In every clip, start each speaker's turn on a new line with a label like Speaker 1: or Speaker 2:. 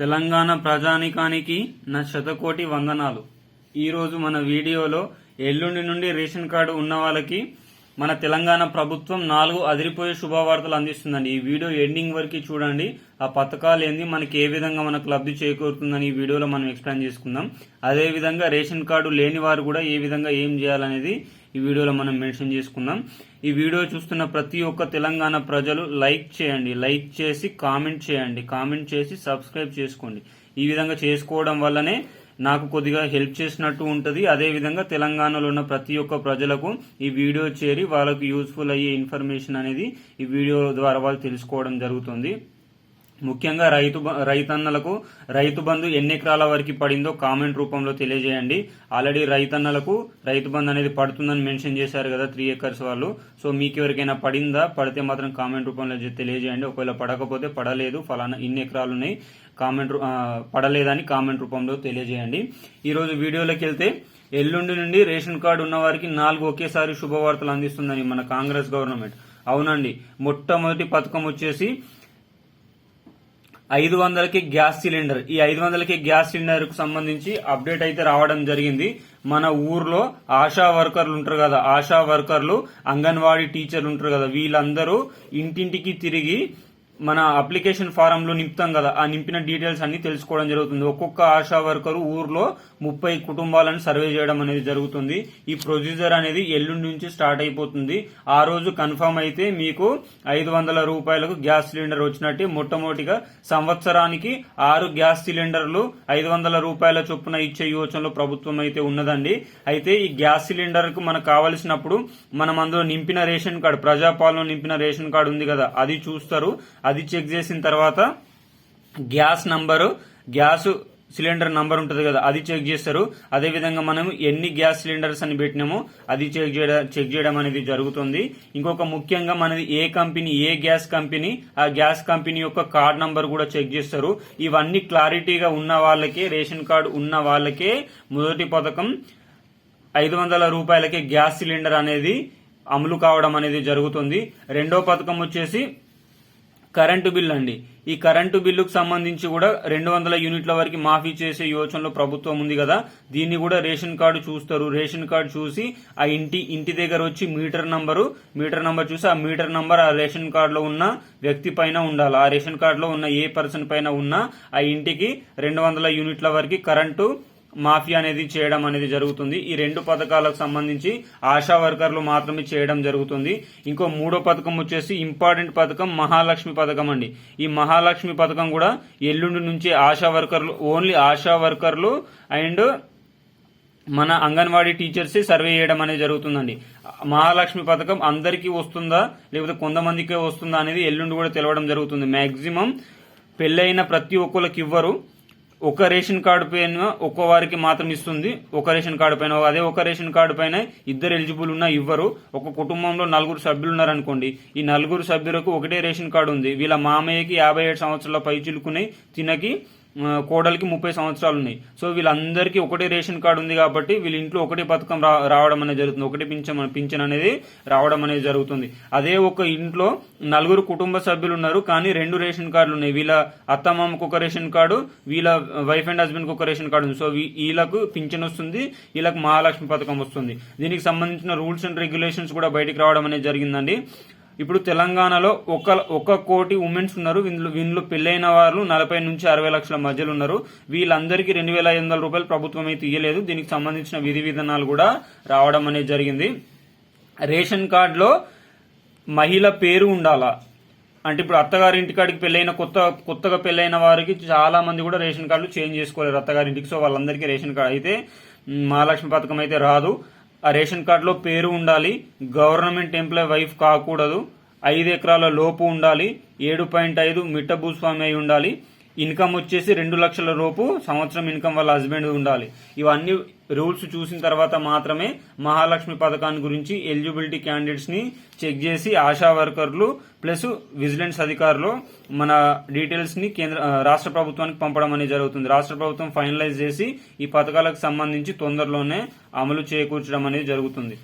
Speaker 1: తెలంగాణ ప్రజానికానికి నా శతకోటి వందనాలు. ఈరోజు మన వీడియోలో ఎల్లుండి నుండి రేషన్ కార్డు ఉన్న వాళ్ళకి మన తెలంగాణ ప్రభుత్వం నాలుగు అదిరిపోయే శుభవార్తలు అందిస్తుందండి. ఈ వీడియో ఎండింగ్ వరకు చూడండి. ఆ పథకాలు ఏంది మనకి ఏ విధంగా మనకు లబ్ధి చేకూరుతుందని ఈ వీడియోలో మనం ఎక్స్ప్లెయిన్ చేసుకుందాం. అదే విధంగా రేషన్ కార్డు లేని వారు కూడా ఏ విధంగా ఏం చేయాలనేది ఈ వీడియోలో మనం మెన్షన్ చేసుకున్నాం. ఈ వీడియో చూస్తున్న ప్రతి ఒక్క తెలంగాణ ప్రజలు లైక్ చేయండి. లైక్ చేసి కామెంట్ చేయండి. కామెంట్ చేసి సబ్స్క్రైబ్ చేసుకోండి. ఈ విధంగా చేసుకోవడం వల్లనే నాకు కొద్దిగా హెల్ప్ చేసినట్టు ఉంటుంది. అదేవిధంగా తెలంగాణలో ఉన్న ప్రతి ఒక్క ప్రజలకు ఈ వీడియో చేరి వాళ్ళకు యూస్ఫుల్ అయ్యే ఇన్ఫర్మేషన్ అనేది ఈ వీడియో ద్వారా వాళ్ళు తెలుసుకోవడం జరుగుతుంది. ముఖ్యంగా రైతు రైతన్నలకు రైతు బంధు ఎన్ని ఎకరాల వరకు పడిందో కామెంట్ రూపంలో తెలియజేయండి. ఆల్రెడీ రైతన్నలకు రైతు బంధు అనేది పడుతుందని మెన్షన్ చేశారు కదా త్రీ ఎకర్స్ వాళ్ళు. సో మీకు ఎవరికైనా పడిందా? పడితే మాత్రం కామెంట్ రూపంలో తెలియజేయండి. ఒకవేళ పడకపోతే పడలేదు ఫలానా ఇన్ని ఎకరాలు ఉన్నాయి కామెంట్ రూ- పడలేదని కామెంట్ రూపంలో తెలియజేయండి. ఈరోజు వీడియోలోకి వెళ్తే ఎల్లుండి నుండి రేషన్ కార్డు ఉన్న వారికి నాలుగు ఒకేసారి శుభవార్తలు అందిస్తుందని మన కాంగ్రెస్ గవర్నమెంట్. అవునండి మొట్టమొదటి పథకం వచ్చేసి ఐదు వందలకి గ్యాస్ సిలిండర్. ఈ ఐదు వందలకి గ్యాస్ సిలిండర్కు సంబంధించి అప్డేట్ అయితే రావడం జరిగింది. మన ఊర్లో ఆశా వర్కర్లు ఉంటారు కదా ఆశా వర్కర్లు అంగన్వాడీ టీచర్లు ఉంటారు కదా వీళ్ళందరూ ఇంటింటికి తిరిగి మన అప్లికేషన్ ఫారంలో నింపుతాం కదా ఆ నింపిన డీటెయిల్స్ అన్ని తెలుసుకోవడం జరుగుతుంది. ఒక్కొక్క ఆశా వర్కరు ఊర్లో ముప్పై కుటుంబాలను సర్వే చేయడం అనేది జరుగుతుంది. ఈ ప్రొసీజర్ అనేది ఎల్లుండి నుంచి స్టార్ట్ అయిపోతుంది. ఆ రోజు కన్ఫర్మ్ అయితే మీకు ఐదు వందల రూపాయలకు గ్యాస్ సిలిండర్ వచ్చినట్టే మొట్టమొదటిగా సంవత్సరానికి ఆరు గ్యాస్ సిలిండర్లు ఐదు వందల రూపాయల చొప్పున ఇచ్చే యోచనలో ప్రభుత్వం అయితే ఉన్నదండి. అయితే ఈ గ్యాస్ సిలిండర్కు మనకు కావలసినప్పుడు మనం అందులో నింపిన రేషన్ కార్డు ప్రజాపాలన నింపిన రేషన్ కార్డు ఉంది కదా అది చూస్తారు. అది చెక్ చేసిన తర్వాత gas number gas cylinder number ఉంటుంది కదా అది చెక్ చేస్తారు. అదే విధంగా మనం ఎన్ని గ్యాస్ సిలిండర్స్ అని పెట్టినామో అది చెక్ చేయడం చెక్ చేయడం అనేది జరుగుతుంది. ఇంకొక ముఖ్యంగా మనది ఏ కంపెనీ ఏ గ్యాస్ కంపెనీ ఆ గ్యాస్ కంపెనీ యొక్క కార్డ్ నంబర్ కూడా చెక్ చేస్తారు. ఇవన్నీ క్లారిటీగా ఉన్న వాళ్ళకే రేషన్ కార్డు ఉన్న వాళ్ళకే మొదటి పథకం ఐదు వందల రూపాయలకే గ్యాస్ సిలిండర్ అనేది అమలు కావడం అనేది జరుగుతుంది. రెండో పథకం వచ్చేసి కరెంటు బిల్ అండి. ఈ కరెంటు బిల్లుకు సంబంధించి కూడా రెండు వందల యూనిట్ల వరకు మాఫీ చేసే యోచనలో ప్రభుత్వం ఉంది కదా. దీన్ని కూడా రేషన్ కార్డు చూస్తారు. రేషన్ కార్డు చూసి ఆ ఇంటి ఇంటి దగ్గర వచ్చి మీటర్ నంబరు మీటర్ నంబర్ చూసి ఆ మీటర్ నంబర్ ఆ రేషన్ కార్డులో ఉన్న వ్యక్తి పైన ఉండాలి. ఆ రేషన్ కార్డులో ఉన్న ఏ పర్సన్ పైన ఉన్నా ఆ ఇంటికి రెండు వందల యూనిట్ల వరకు కరెంటు మాఫీ అనేది చేయడం అనేది జరుగుతుంది. ఈ రెండు పథకాలకు సంబంధించి ఆశా వర్కర్లు మాత్రమే చేయడం జరుగుతుంది. ఇంకో మూడో పథకం వచ్చేసి ఇంపార్టెంట్ పథకం మహాలక్ష్మి పథకం అండి. ఈ మహాలక్ష్మి పథకం కూడా ఎల్లుండి నుంచి ఆశా వర్కర్లు ఓన్లీ ఆశా వర్కర్లు అండ్ మన అంగన్వాడీ టీచర్స్ సర్వే చేయడం అనేది జరుగుతుందండి. మహాలక్ష్మి పథకం అందరికీ వస్తుందా లేకపోతే కొంతమందికే వస్తుందా అనేది ఎల్లుండి కూడా తెలవడం జరుగుతుంది. మ్యాక్సిమం పెళ్ళైన ప్రతి ఒక్కరికి ఇవ్వరు. ఒక రేషన్ కార్డు పైన ఒక్కో వారికి మాత్రం ఇస్తుంది. ఒక రేషన్ కార్డు పైన అదే ఒక రేషన్ కార్డు పైన ఇద్దరు ఎలిజిబుల్ ఉన్నా ఇవ్వరు. ఒక కుటుంబంలో నలుగురు సభ్యులు ఉన్నారనుకోండి ఈ నలుగురు సభ్యులకు ఒకటే రేషన్ కార్డు ఉంది. వీళ్ళ మామయ్యకి యాభై ఏడు సంవత్సరాల పై చిలుకున్నాయి తినకి కోడలికి ముప్పై సంవత్సరాలు ఉన్నాయి. సో వీళ్ళందరికీ ఒకటే రేషన్ కార్డు ఉంది కాబట్టి వీళ్ళ ఇంట్లో ఒకటే పథకం రా- రావడం అనేది జరుగుతుంది. ఒకటే పింఛన్ పింఛన్ అనేది రావడం అనేది జరుగుతుంది. అదే ఒక ఇంట్లో నలుగురు కుటుంబ సభ్యులు ఉన్నారు కానీ రెండు రేషన్ కార్డులు ఉన్నాయి. వీళ్ళ అత్తమామకు ఒక రేషన్ కార్డు వీళ్ళ వైఫ్ అండ్ హస్బెండ్కి ఒక రేషన్ కార్డు ఉంది. సో వీళ్ళకు పింఛన్ వస్తుంది వీళ్ళకి మహాలక్ష్మి పథకం వస్తుంది. దీనికి సంబంధించిన రూల్స్ అండ్ రెగ్యులేషన్స్ కూడా బయటకు రావడం అనేది జరిగిందండి. ఇప్పుడు తెలంగాణలో ఒక ఒక కోటి ఉమెన్స్ ఉన్నారు. వీళ్ళు వీళ్ళు పెళ్ళైన వాళ్ళు నలభై నుంచి అరవై లక్షల మధ్యలో ఉన్నారు. వీళ్ళందరికీ రెండు వేల ఐదు వందల రూపాయలు ప్రభుత్వం అయితే ఇయ్యలేదు. దీనికి సంబంధించిన విధి విధానాలు కూడా రావడం అనేది జరిగింది. రేషన్ కార్డులో మహిళ పేరు ఉండాలా? అంటే ఇప్పుడు అత్తగారి ఇంటికాడికి పెళ్ళైన కొత్త కొత్తగా పెళ్ళైన వారికి చాలా మంది కూడా రేషన్ కార్డులు చేంజ్ చేసుకోలేరు అత్తగారింటికి. సో వాళ్ళందరికీ రేషన్ కార్డు అయితే మహాలక్ష్మి పథకం అయితే రాదు. ఆ రేషన్ కార్డులో పేరు ఉండాలి గవర్నమెంట్ ఎంప్లాయ్ వైఫ్ కాకూడదు ఐదు ఎకరాల లోపు ఉండాలి ఏడు పాయింట్ ఐదు మిట్ట భూస్వామి అయి ఉండాలి ఇన్కమ్ వచ్చేసి రెండు లక్షల లోపు సంవత్సరం ఇన్కమ్ వాళ్ళ హస్బెండ్ ఉండాలి. ఇవన్నీ రూల్స్ చూసిన తర్వాత మాత్రమే మహాలక్ష్మి పథకాన్ని గురించి ఎలిజిబిలిటీ క్యాండిడేట్స్ని చెక్ చేసి ఆశా వర్కర్లు ప్లస్ విజిలెన్స్ అధికారులు మన డీటెయిల్స్ని కేంద్ర రాష్ట్ర ప్రభుత్వానికి పంపడం అనేది జరుగుతుంది. రాష్ట్ర ప్రభుత్వం ఫైనలైజ్ చేసి ఈ పథకాలకు సంబంధించి తొందరలోనే అమలు చేకూర్చడం అనేది జరుగుతుంది.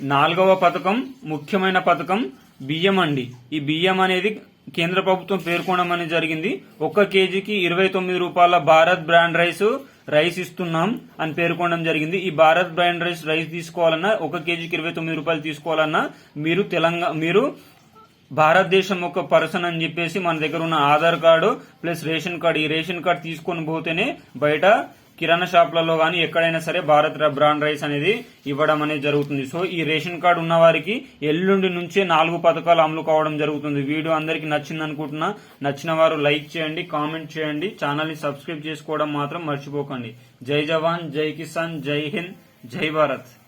Speaker 1: నాలుగవ పథకం ముఖ్యమైన పథకం బియ్యం అండి. ఈ బియ్యం అనేది కేంద్ర ప్రభుత్వం పేర్కొనమని జరిగింది. ఒక్క కేజీకి ఇరవై తొమ్మిది రూపాయల భారత్ బ్రాండ్ రైస్ రైస్ ఇస్తున్నాం అని పేర్కొనడం జరిగింది. ఈ భారత్ బ్రాండ్ రైస్ రైస్ తీసుకోవాలన్నా ఒక కేజీకి ఇరవై తొమ్మిది రూపాయలు తీసుకోవాలన్నా మీరు తెలంగాణ మీరు భారతదేశం ఒక పర్సన్ అని చెప్పేసి మన దగ్గర ఉన్న Aadhaar card plus ration card ఈ రేషన్ కార్డు తీసుకొని పోతేనే బయట కిరాణా షాప్లలో కానీ ఎక్కడైనా సరే భారత్ ర- బ్రాండ్ రైస్ అనేది ఇవ్వడం అనేది జరుగుతుంది. సో ఈ రేషన్ కార్డు ఉన్న వారికి ఎల్లుండి నుంచే నాలుగు పథకాలు అమలు కావడం జరుగుతుంది. వీడియో అందరికి నచ్చింది అనుకుంటున్నా నచ్చిన వారు లైక్ చేయండి కామెంట్ చేయండి ఛానల్ని సబ్స్క్రైబ్ చేసుకోవడం మాత్రం మర్చిపోకండి. జై జవాన్ జై కిసాన్ జై హింద్ జై భారత్.